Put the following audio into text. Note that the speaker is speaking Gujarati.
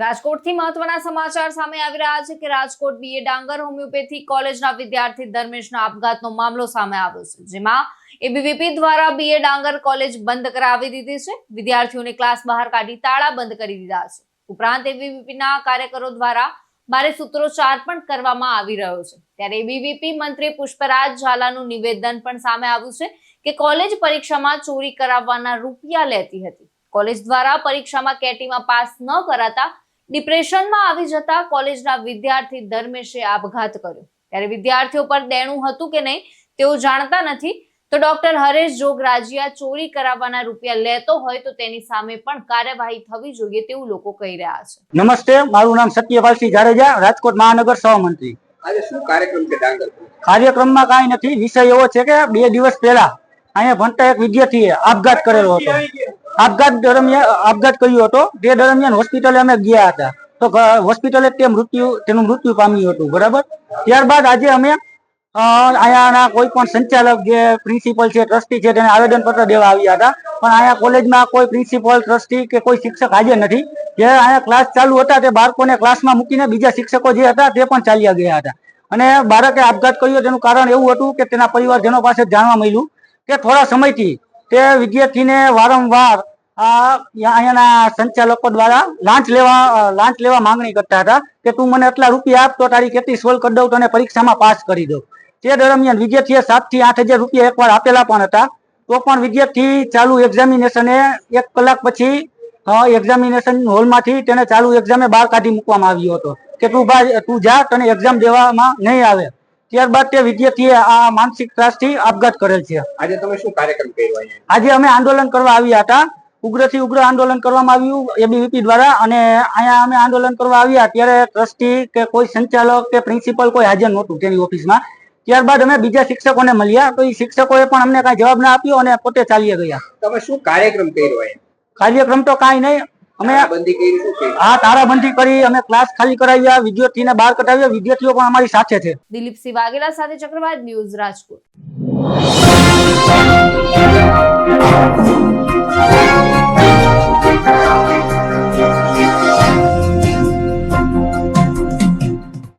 રાજકોટથી મહત્વના સમાચાર સામે આવી રહ્યા છે કે રાજકોટ બીએ ડાંગર હોમિયોપેથી કોલેજના વિદ્યાર્થી ધર્મેશના આપઘાતનો મામલો સામે આવ્યો છે, જેમાં એબીવીપી દ્વારા બીએ ડાંગર કોલેજ બંધ કરાવી દીધી છે. વિદ્યાર્થીઓને ક્લાસ બહાર કાઢી તાળા બંધ કરી દીધા છે. ઉપરાંત એબીવીપીના કાર્યકરો દ્વારા ભારે સૂત્રોચ્ચાર પણ કરવામાં આવી રહ્યો છે. ત્યારે એબીવીપી મંત્રી પુષ્પરાજ ઝાલાનું નિવેદન પણ સામે આવ્યું છે કે કોલેજ પરીક્ષામાં ચોરી કરાવવાના રૂપિયા લેતી હતી. કોલેજ દ્વારા પરીક્ષામાં કેટીમાં પાસ ન કરાતા ડિપ્રેશનમાં આવી જતા કોલેજના વિદ્યાર્થી ધર્મેશે આપઘાત કર્યો. ત્યારે વિદ્યાર્થીઓ પર દેણું હતું કે નહીં તેઓ જાણતા નથી. તો ડોક્ટર હરેશ જોગરાજીયા ચોરી કરાવવાના રૂપિયા લેતો હોય તો તેની સામે પણ કાર્યવાહી થવી જોઈએ તેવું લોકો કહી રહ્યા છે. નમસ્તે મારું નામ સત્યપાલસિંહ જાડેજા રાજકોટ મહાનગર સહમંત્રી આજે શું કાર્યક્રમ છે કાર્યક્રમમાં કાંઈ નથી. વિષય એવો છે કે બે દિવસ પહેલા અહીંયા ભણતા એક વિદ્યાર્થીએ આપઘાત કરેલો હતો. આપઘાત દરમિયાન, આપઘાત કર્યો હતો. તે દરમિયાન હોસ્પિટલે અમે ગયા હતા. તો હોસ્પિટલે તે મૃત્યુ, તેનું મૃત્યુ પામ્યું હતું. બરાબર? ત્યારબાદ આજે અમે અહીંયાના કોઈ પણ સંચાલક જે પ્રિન્સિપલ છે, ટ્રસ્ટી છે, તેને આવેદન પત્ર દેવા આવ્યા હતા. પણ અહીંયા કોલેજમાં કોઈ પ્રિન્સિપલ, ટ્રસ્ટી કે કોઈ શિક્ષક હાજર નથી. જે અહીંયા ક્લાસ ચાલુ હતા, તે બાળકોને ક્લાસમાં મૂકીને બીજા શિક્ષકો જે હતા, તે પણ ચાલ્યા ગયા હતા. અને બાળકે આપઘાત કર્યો. તેનું કારણ એવું હતું કે તેના પરિવારજનો પાસે જાણવા મળ્યું કે થોડા સમયથી તે વિદ્યાર્થીને વારંવાર અહીંયાના સંચાલકો દ્વારા લાંચ લેવા લાંચ લેવા માંગણી કરતા હતા કે તું મને આટલા રૂપિયા આપ તો તારી કેટલી સોલ્વ કરી દઉં તને પરીક્ષામાં પાસ કરી દઉં તે દરમિયાન વિદ્યાર્થીએ સાતથી આઠ હજાર રૂપિયા એકવાર આપેલા પણ હતા. તો પણ વિદ્યાર્થી ચાલુ એક્ઝામિનેશને એક કલાક પછી એક્ઝામિનેશન હોલમાંથી તેને ચાલુ એક્ઝામે બહાર કાઢી મૂકવામાં આવ્યો હતો કે તું ભાઈ તું જા તને એક્ઝામ દેવામાં નહીં આવે. ત્યારબાદ તે વિદ્યાર્થીએ આ માનસિક ત્રાસથી આપઘાત કરેલ છે. આજે તમે શું કાર્યક્રમ કર્યો આજે અમે આંદોલન કરવા આવ્યા હતા. ઉગ્રથી ઉગ્ર આંદોલન કરવામાં આવ્યું એબીવીપી દ્વારા અને અહીંયા અમે આંદોલન કરવા આવ્યા ત્યારે ટ્રસ્ટી કે કોઈ સંચાલક કે પ્રિન્સિપલ કોઈ હાજર નહોતું તેની ઓફિસમાં. ત્યારબાદ અમે બીજા શિક્ષકોને મળ્યા તો એ શિક્ષકોએ પણ અમને કાંઈ જવાબ ના આપ્યો અને પોતે ચાલ્યા ગયા. તમે શું કાર્યક્રમ કર્યો કાર્યક્રમ તો કાંઈ નહીં અમે બંધી કરી શું કર્યું આ તારાબંધી કરી અમે ક્લાસ ખાલી કરાવ્યા વિદ્યાર્થીને બહાર કઢાવ્યા વિદ્યાર્થીઓ પણ અમારી સાથે છે. દિલીપસિંહ વાઘેલા સાથે ચક્રવાત ન્યૂઝ રાજકોટ.